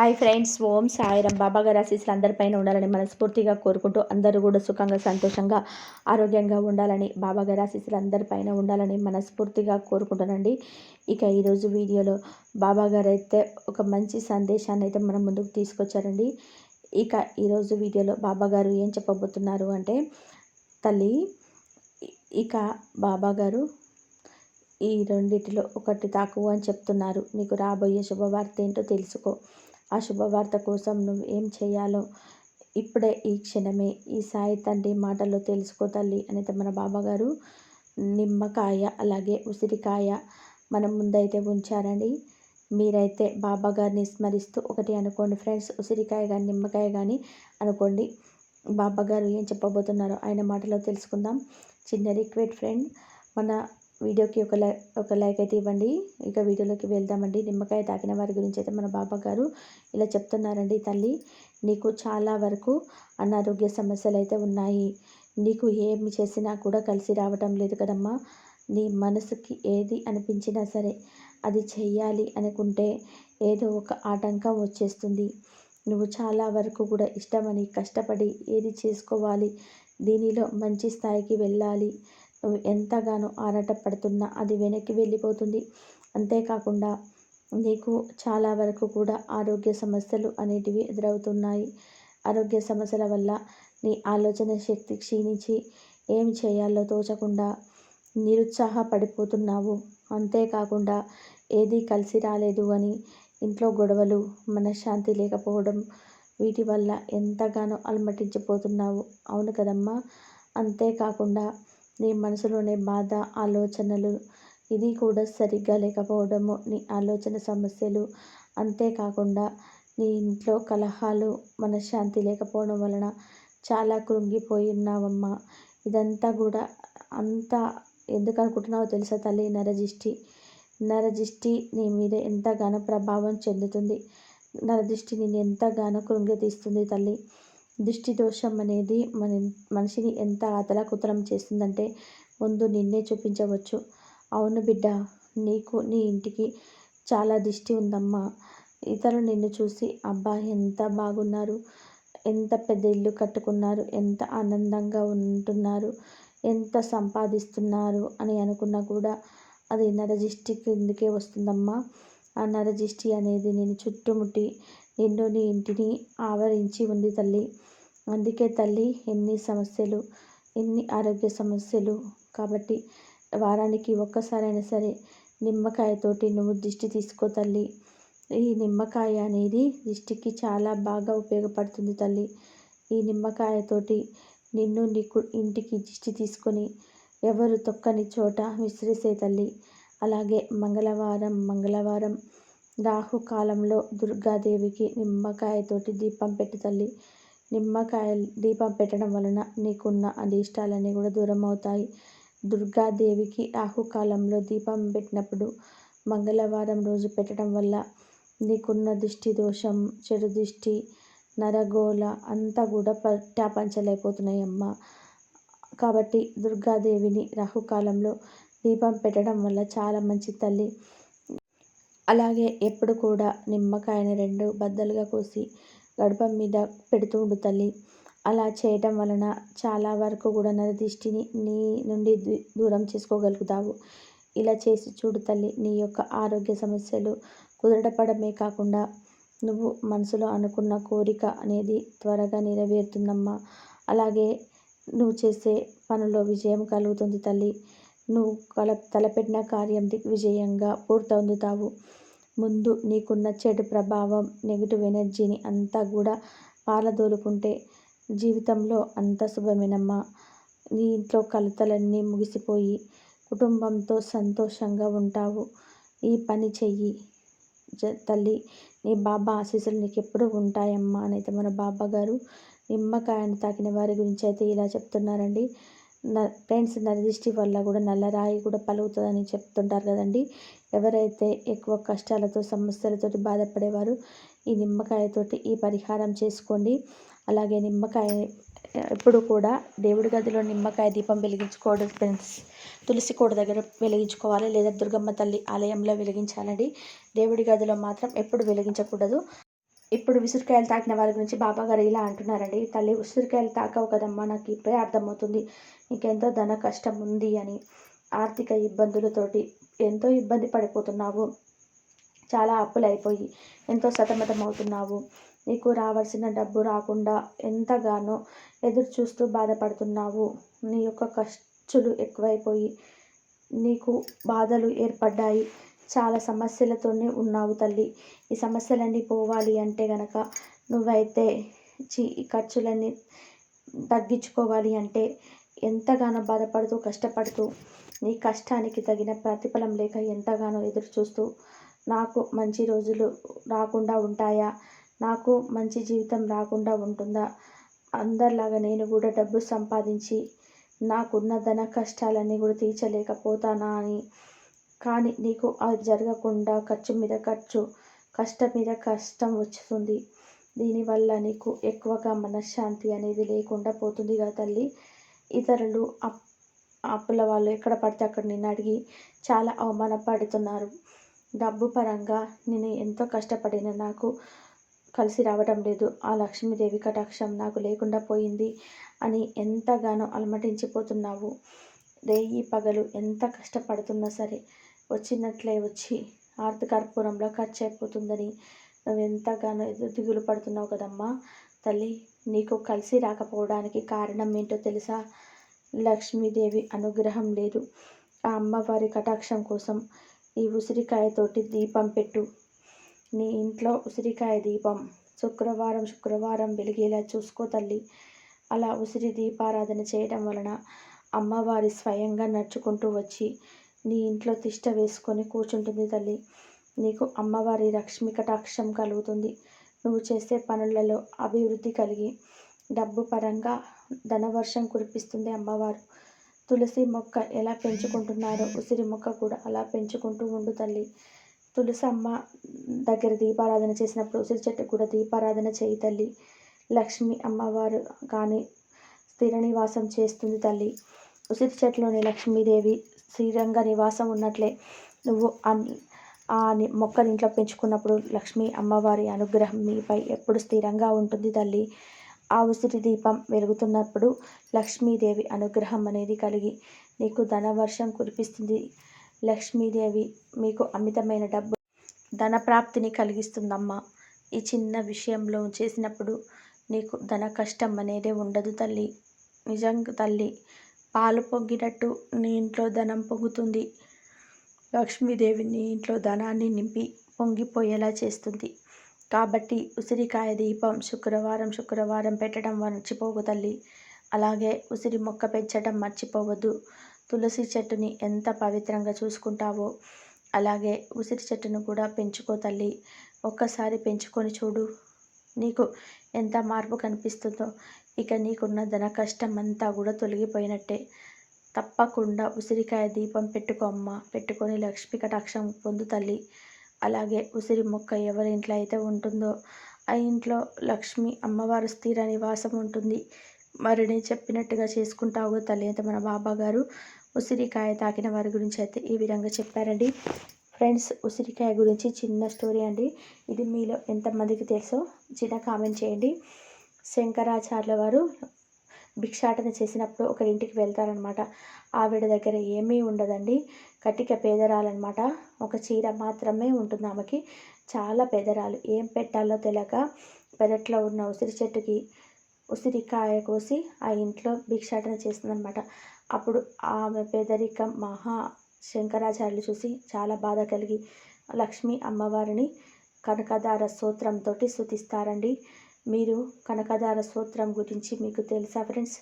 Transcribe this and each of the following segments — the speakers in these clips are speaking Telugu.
హాయ్ ఫ్రెండ్స్ ఓం సాయిరం బాబా గారి ఆశీస్సులు అందరిపైన ఉండాలని మనస్ఫూర్తిగా కోరుకుంటూ అందరూ కూడా సుఖంగా సంతోషంగా ఆరోగ్యంగా ఉండాలని బాబా గారి ఆశీస్సులు అందరిపైన ఉండాలని మనస్ఫూర్తిగా కోరుకుంటానండి ఇక ఈరోజు వీడియోలో బాబా గారు అయితే ఒక మంచి సందేశాన్ని అయితే మనం ముందుకు తీసుకొచ్చారండి. ఇక ఈరోజు వీడియోలో బాబా గారు ఏం చెప్పబోతున్నారు అంటే తల్లి ఇక బాబా గారు ఈ రెండిటిలో ఒకటి తాకు అని చెప్తున్నారు. నీకు రాబోయే శుభవార్త ఏంటో తెలుసుకో. ఆ శుభవార్త కోసం నువ్వు ఏం చేయాలో ఇప్పుడే ఈ క్షణమే ఈ సాయి తండ్రి మాటల్లో తెలుసుకో తల్లి అనేది మన బాబాగారు నిమ్మకాయ అలాగే ఉసిరికాయ మన ముందైతే ఉంచారండి. మీరైతే బాబా గారిని స్మరిస్తూ ఒకటి అనుకోండి ఫ్రెండ్స్ ఉసిరికాయ కానీ నిమ్మకాయ కానీ అనుకోండి. బాబా గారు ఏం చెప్పబోతున్నారో ఆయన మాటలో తెలుసుకుందాం. చిన్న రిక్వెట్ ఫ్రెండ్ మన వీడియోకి ఒక లై ఒక లైక్ అయితే ఇవ్వండి. ఇక వీడియోలోకి వెళ్దామండి. నిమ్మకాయ తాకిన వారి గురించి అయితే మన బాబా గారు ఇలా చెప్తున్నారండి. తల్లి నీకు చాలా వరకు అనారోగ్య సమస్యలు అయితే ఉన్నాయి. నీకు ఏమి చేసినా కూడా కలిసి రావటం లేదు కదమ్మా. నీ మనసుకి ఏది అనిపించినా సరే అది చెయ్యాలి అనుకుంటే ఏదో ఒక ఆటంకం వచ్చేస్తుంది. నువ్వు చాలా వరకు కూడా ఇష్టమని కష్టపడి ఏది చేసుకోవాలి? దీనిలో మంచి స్థాయికి వెళ్ళాలి. ఎంతగానో ఆరాటపడుతున్నా అది వెనక్కి వెళ్ళిపోతుంది. అంతేకాకుండా నీకు చాలా వరకు కూడా ఆరోగ్య సమస్యలు అనేటివి ఎదురవుతున్నాయి. ఆరోగ్య సమస్యల వల్ల నీ ఆలోచన శక్తి క్షీణించి ఏం చేయాలో తోచకుండా నిరుత్సాహపడిపోతున్నావు. అంతేకాకుండా ఏది కలిసి రాలేదు అని ఇంట్లో గొడవలు మనశ్శాంతి లేకపోవడం వీటి వల్ల ఎంతగానో అలమటించిపోతున్నావు. అవును కదమ్మా. అంతేకాకుండా నీ మనసులోనే బాధ ఆలోచనలు ఇది కూడా సరిగ్గా లేకపోవడము నీ ఆలోచన సమస్యలు అంతేకాకుండా నీ ఇంట్లో కలహాలు మనశ్శాంతి లేకపోవడం వలన చాలా కృంగిపోయి ఉన్నావమ్మా ఇదంతా కూడా అంతా ఎందుకు అనుకుంటున్నావో తెలుసా తల్లి? నరజిష్టి నరజిష్టి నీ మీద ఎంతగానో ప్రభావం చెందుతుంది. నరదిష్టి నేను ఎంతగానో కృంగతీస్తుంది తల్లి. దృష్టి దోషం అనేది మన మనిషిని ఎంత అతలాకుతలం చేస్తుందంటే ముందు నిన్నే చూపించవచ్చు. అవును బిడ్డ నీకు నీ ఇంటికి చాలా దిష్టి ఉందమ్మా. ఇతరులు నిన్ను చూసి అబ్బా ఎంత బాగున్నారు. ఎంత పెద్ద ఇల్లు కట్టుకున్నారు. ఎంత ఆనందంగా ఉంటున్నారు. ఎంత సంపాదిస్తున్నారు అని అనుకున్నా కూడా అది నరజిష్టి కిందకే వస్తుందమ్మా. ఆ నరజిష్టి అనేది నేను చుట్టుముట్టి నిన్ను నీ ఇంటిని ఆవరించి ఉంది తల్లి. అందుకే తల్లి ఎన్ని సమస్యలు ఎన్ని ఆరోగ్య సమస్యలు కాబట్టి వారానికి ఒక్కసారైనా సరే నిమ్మకాయతోటి నువ్వు దిష్టి తీసుకో తల్లి. ఈ నిమ్మకాయ అనేది దిష్టికి చాలా బాగా ఉపయోగపడుతుంది తల్లి. ఈ నిమ్మకాయతోటి నిన్ను నీకు ఇంటికి దిష్టి తీసుకొని ఎవరు తొక్కని చోట విసిరేసే తల్లి. అలాగే మంగళవారం మంగళవారం రాహుకాలంలో దుర్గాదేవికి నిమ్మకాయతోటి దీపం పెట్టు తల్లి. నిమ్మకాయ దీపం పెట్టడం వలన నీకున్న అనిష్టాలన్నీ కూడా దూరం అవుతాయి దుర్గాదేవికి రాహుకాలంలో దీపం పెట్టినప్పుడు మంగళవారం రోజు పెట్టడం వల్ల నీకున్న దిష్టి దోషం చెడు దిష్టి నరగోళ అంతా కూడా పట్టాపంచలైపోతున్నాయి అమ్మ కాబట్టి దుర్గాదేవిని రాహుకాలంలో దీపం పెట్టడం వల్ల చాలా మంచి తల్లి. అలాగే ఎప్పుడు కూడా నిమ్మకాయని రెండు బద్దలుగా కోసి గడప మీద పెడుతూ ఉండు తల్లి. అలా చేయటం వలన చాలా వరకు కూడా నరదిష్టిని నీ నుండి దూరం చేసుకోగలుగుతావు. ఇలా చేసి చూడు తల్లి నీ యొక్క ఆరోగ్య సమస్యలు కుదరపడమే కాకుండా నువ్వు మనసులో అనుకున్న కోరిక అనేది త్వరగా నెరవేరుతుందమ్మా. అలాగే నువ్వు చేసే పనుల్లో విజయం కలుగుతుంది తల్లి. నువ్వు కల తలపెట్టిన కార్యం దిగ్విజయంగా పూర్తవుతావు. ముందు నీకున్న చెడు ప్రభావం నెగిటివ్ ఎనర్జీని అంతా కూడా పారదోలుకుంటే జీవితంలో అంత శుభమేనమ్మా. నీ ఇంట్లో కలతలన్నీ ముగిసిపోయి కుటుంబంతో సంతోషంగా ఉంటావు. ఈ పని చెయ్యి. తల్లి నీ బాబా ఆశీస్సులు నీకు ఎప్పుడు ఉంటాయమ్మా. అని అయితే మన బాబా గారు నిమ్మకాయను తాకిన వారి గురించి అయితే ఇలా చెప్తున్నారండి. ఫ్రెండ్స్ నరదిష్టి వల్ల కూడా నల్లరాయి కూడా పలుకుతుందని చెప్తుంటారు కదండి. ఎవరైతే ఎక్కువ కష్టాలతో సమస్యలతో బాధపడేవారు ఈ నిమ్మకాయతోటి ఈ పరిహారం చేసుకోండి. అలాగే నిమ్మకాయ ఎప్పుడు కూడా దేవుడి గదిలో నిమ్మకాయ దీపం వెలిగించుకోవడం ఫ్రెండ్స్ తులసి కోట దగ్గర వెలిగించుకోవాలి. లేదా దుర్గమ్మ తల్లి ఆలయంలో వెలిగించాలండి. దేవుడి గదిలో మాత్రం ఎప్పుడు వెలిగించకూడదు. ఇప్పుడు ఉసిరికాయలు తాకిన వారి గురించి బాబాగారు ఇలా అంటున్నారండి తల్లి ఉసిరికాయలు తాకవు కదమ్మా నాకు ఇప్పుడే అర్థమవుతుంది. నీకెంతో ధన కష్టం ఉంది అని ఆర్థిక ఇబ్బందులతోటి ఎంతో ఇబ్బంది పడిపోతున్నావు. చాలా అప్పులు అయిపోయి ఎంతో సతమతం అవుతున్నావు నీకు రావాల్సిన డబ్బు రాకుండా ఎంతగానో ఎదురు చూస్తూ బాధపడుతున్నావు. నీ యొక్క ఖర్చులు ఎక్కువైపోయి నీకు బాధలు ఏర్పడ్డాయి. చాలా సమస్యలతోనే ఉన్నావు తల్లి. ఈ సమస్యలన్నీ పోవాలి అంటే గనక నువ్వైతే చి ఖర్చులన్నీ తగ్గించుకోవాలి అంటే ఎంతగానో బాధపడుతూ కష్టపడుతూ నీ కష్టానికి తగిన ప్రతిఫలం లేక ఎంతగానో ఎదురు చూస్తూ నాకు మంచి రోజులు రాకుండా ఉంటాయా? నాకు మంచి జీవితం రాకుండా ఉంటుందా? అందరిలాగా నేను కూడా డబ్బు సంపాదించి నాకున్న ధన కష్టాలన్నీ కూడా తీర్చలేకపోతానా అని కానీ నీకు అది జరగకుండా ఖర్చు మీద ఖర్చు కష్టం మీద కష్టం వస్తుంది దీనివల్ల నీకు ఎక్కువగా మనశ్శాంతి అనేది లేకుండా పోతుంది కదా తల్లి. ఇతరులు అప్ అప్పుల వాళ్ళు ఎక్కడ పడితే అక్కడ నిన్ను అడిగి చాలా అవమానపడుతున్నారు. డబ్బు పరంగా నేను ఎంతో కష్టపడిన నాకు కలిసి రావడం లేదు. ఆ లక్ష్మీదేవి కటాక్షం నాకు లేకుండా పోయింది అని ఎంతగానో అలమటించిపోతున్నావు. రేయి పగలు ఎంత కష్టపడుతున్నా సరే వచ్చినట్లే వచ్చి ఆర్థికర్పూరంలో ఖర్చు అయిపోతుందని నువ్వు ఎంతగానో ఎదురు దిగులు పడుతున్నావు కదమ్మా. తల్లి నీకు కలిసి రాకపోవడానికి కారణం ఏంటో తెలుసా? లక్ష్మీదేవి అనుగ్రహం లేదు. ఆ అమ్మవారి కటాక్షం కోసం ఈ ఉసిరికాయతోటి దీపం పెట్టు. నీ ఇంట్లో ఉసిరికాయ దీపం. శుక్రవారం శుక్రవారం వెలిగేలా చూసుకో తల్లి. అలా ఉసిరి దీపారాధన చేయడం వలన అమ్మవారి స్వయంగా నడుచుకుంటూ వచ్చి నీ ఇంట్లో తిష్ట వేసుకొని కూర్చుంటుంది తల్లి. నీకు అమ్మవారి లక్ష్మి కటాక్షం కలుగుతుంది. నువ్వు చేసే పనులలో అభివృద్ధి కలిగి డబ్బు పరంగా ధనవర్షం కురిపిస్తుంది అమ్మవారు. తులసి మొక్క ఎలా పెంచుకుంటున్నారో ఉసిరి మొక్క కూడా అలా పెంచుకుంటూ ఉండు తల్లి. తులసి అమ్మ దగ్గర దీపారాధన చేసినప్పుడు ఉసిరి చెట్టు కూడా దీపారాధన చేయి తల్లి. లక్ష్మి అమ్మవారు కానీ స్థిర నివాసం చేస్తుంది తల్లి. ఉసిరి చెట్లోని లక్ష్మీదేవి శ్రీరంగ నివాసం ఉన్నట్లే. నువ్వు ఆ మొక్కని ఇంట్లో పెంచుకున్నప్పుడు లక్ష్మీ అమ్మవారి అనుగ్రహం మీపై ఎప్పుడు స్థిరంగా ఉంటుంది తల్లి. ఆ ఉసిరి దీపం వెలుగుతున్నప్పుడు లక్ష్మీదేవి అనుగ్రహం అనేది కలిగి నీకు ధనవర్షం కురిపిస్తుంది. లక్ష్మీదేవి మీకు అమితమైన డబ్బు ధన ప్రాప్తిని కలిగిస్తుందమ్మా. ఈ చిన్న విషయంలో చేసినప్పుడు నీకు ధన కష్టం అనేది ఉండదు తల్లి. నిజంగా తల్లి. పాలు పొంగినట్టు నీ ఇంట్లో ధనం పొంగుతుంది. లక్ష్మీదేవి నీ ఇంట్లో ధనాన్ని నింపి పొంగిపోయేలా చేస్తుంది. కాబట్టి ఉసిరికాయ దీపం శుక్రవారం శుక్రవారం పెట్టడం మర్చిపోకు తల్లి. అలాగే ఉసిరి మొక్క పెంచడం మర్చిపోవద్దు. తులసి చెట్టుని ఎంత పవిత్రంగా చూసుకుంటావో అలాగే ఉసిరి చెట్టును కూడా పెంచుకో తల్లి. ఒక్కసారి పెంచుకొని చూడు. నీకు ఎంత మార్పు కనిపిస్తుందో ఇక నీకున్న ధన కష్టం అంతా కూడా తొలగిపోయినట్టే. తప్పకుండా ఉసిరికాయ దీపం పెట్టుకో అమ్మ పెట్టుకొని లక్ష్మి కటాక్షం పొందు తల్లి. అలాగే ఉసిరి మొక్క ఎవరి ఇంట్లో అయితే ఉంటుందో ఆ ఇంట్లో లక్ష్మి అమ్మవారు స్థిర నివాసం ఉంటుంది. మరి నేను చెప్పినట్టుగా చేసుకుంటావు తల్లి అయితే మన బాబా గారు ఉసిరికాయ తాకిన వారి గురించి అయితే ఈ విధంగా చెప్పారండి. ఫ్రెండ్స్ ఉసిరికాయ గురించి చిన్న స్టోరీ అండి. ఇది మీలో ఎంతమందికి తెలుసో చిన్న కామెంట్ చేయండి. శంకరాచార్యుల వారు భిక్షాటన చేసినప్పుడు ఒకరింటికి వెళ్తారనమాట ఆవిడ దగ్గర ఏమీ ఉండదండి. కటిక పేదరాలన్నమాట. ఒక చీర మాత్రమే ఉంటుంది ఆమెకి. చాలా పేదరాలు. ఏం పెట్టాలో తెలియక పెరట్లో ఉన్న ఉసిరి చెట్టుకి ఉసిరికాయ కోసి ఆ ఇంట్లో భిక్షాటన చేస్తుందనమాట అప్పుడు ఆమె పేదరికం మహా శంకరాచార్యులు చూసి చాలా బాధ కలిగి లక్ష్మీ అమ్మవారిని కనకదార స్తోత్రంతో స్థుతిస్తారండి మీరు కనకదార స్తోత్రం గురించి మీకు తెలుసా ఫ్రెండ్స్?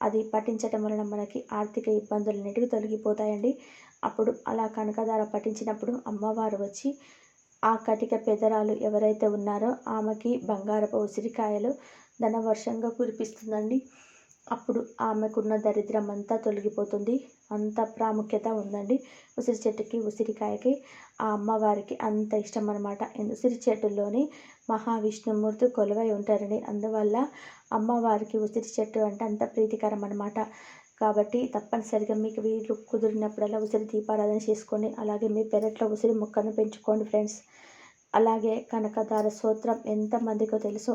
అది పఠించటం వలన మనకి ఆర్థిక ఇబ్బందులు అనేటివి తొలగిపోతాయండి. అప్పుడు అలా కనకదార పఠించినప్పుడు అమ్మవారు వచ్చి ఆ కటిక పెదరాలు ఎవరైతే ఉన్నారో ఆమెకి బంగారపు ఉసిరికాయలు ధనవర్షంగా కురిపిస్తుందండి. అప్పుడు ఆమెకున్న దరిద్రం అంతా తొలగిపోతుంది. అంత ప్రాముఖ్యత ఉందండి ఉసిరి చెట్టుకి ఉసిరికాయకి. ఆ అమ్మవారికి అంత ఇష్టం అనమాట ఉసిరి చెట్టులోని మహావిష్ణుమూర్తి కొలువై ఉంటారండి. అందువల్ల అమ్మవారికి ఉసిరి చెట్టు అంటే అంత ప్రీతికరం అనమాట కాబట్టి తప్పనిసరిగా మీకు వీలు కుదిరినప్పుడల్లా ఉసిరి దీపారాధన చేసుకోండి. అలాగే మీ పెరట్లో ఉసిరి మొక్కను పెంచుకోండి ఫ్రెండ్స్. అలాగే కనకదార స్తోత్రం ఎంతమందికో తెలుసు.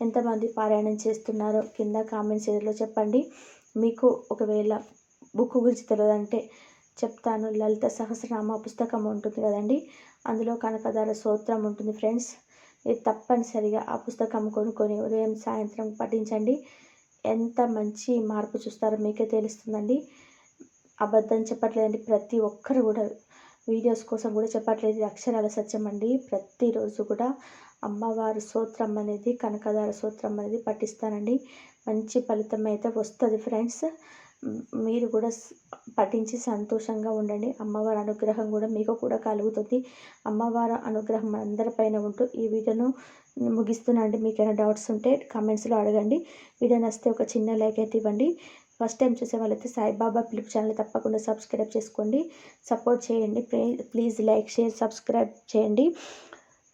ఎంతమంది పారాయణం చేస్తున్నారో కింద కామెంట్ సెక్షన్లో చెప్పండి. మీకు ఒకవేళ బుక్ గురించి తెలియదంటే చెప్తాను. లలిత సహస్రనామ పుస్తకం ఉంటుంది కదండి. అందులో కనకదార స్తోత్రం ఉంటుంది ఫ్రెండ్స్. ఇది తప్పనిసరిగా ఆ పుస్తకం కొనుక్కొని ఉదయం సాయంత్రం పఠించండి. ఎంత మంచి మార్పు చూస్తారో మీకే తెలుస్తుందండి. అబద్ధం చెప్పట్లేదండి. ప్రతి ఒక్కరు కూడా వీడియోస్ కోసం కూడా చెప్పట్లేదు. అక్షరాల సత్యం అండి. ప్రతిరోజు కూడా అమ్మవారి సూత్రం అనేది కనకదార సూత్రం అనేది పఠిస్తానండి. మంచి ఫలితం అయితే వస్తుంది ఫ్రెండ్స్. మీరు కూడా పఠించి సంతోషంగా ఉండండి. అమ్మవారి అనుగ్రహం కూడా మీకు కూడా కలుగుతుంది. అమ్మవారి అనుగ్రహం అందరిపైన ఉంటూ ఈ వీడియోను ముగిస్తున్నానండి. మీకు ఏమైనా డౌట్స్ ఉంటే కామెంట్స్లో అడగండి. వీడియో నచ్చితే ఒక చిన్న లైక్ అయితే ఇవ్వండి. ఫస్ట్ టైం చూసే వాళ్ళైతే సాయిబాబా ఫిలిప్ ఛానల్ తప్పకుండా సబ్స్క్రైబ్ చేసుకోండి. సపోర్ట్ చేయండి. ప్లీజ్ లైక్ షేర్ సబ్స్క్రైబ్ చేయండి.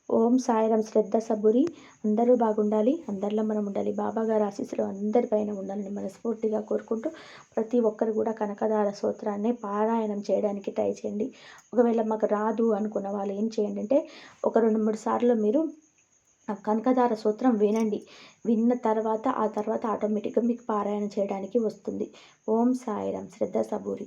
ఓం సాయిరం శ్రద్ధ సబురి. అందరూ బాగుండాలి. అందరిలో మనం ఉండాలి. బాబా గారి ఆశీస్సులు అందరిపైన ఉండాలని మనస్ఫూర్తిగా కోరుకుంటూ ప్రతి ఒక్కరు కూడా కనకదార సూత్రాన్ని పారాయణం చేయడానికి ట్రై చేయండి. ఒకవేళ మాకు రాదు అనుకున్న వాళ్ళు ఏం చేయండి అంటే ఒక రెండు మూడు సార్లు మీరు కనకదార సూత్రం వినండి. విన్న తర్వాత ఆ తర్వాత ఆటోమేటిక్గా మీకు పారాయణ చేయడానికి వస్తుంది. ఓం సాయిరాం శ్రద్ధ సబూరి.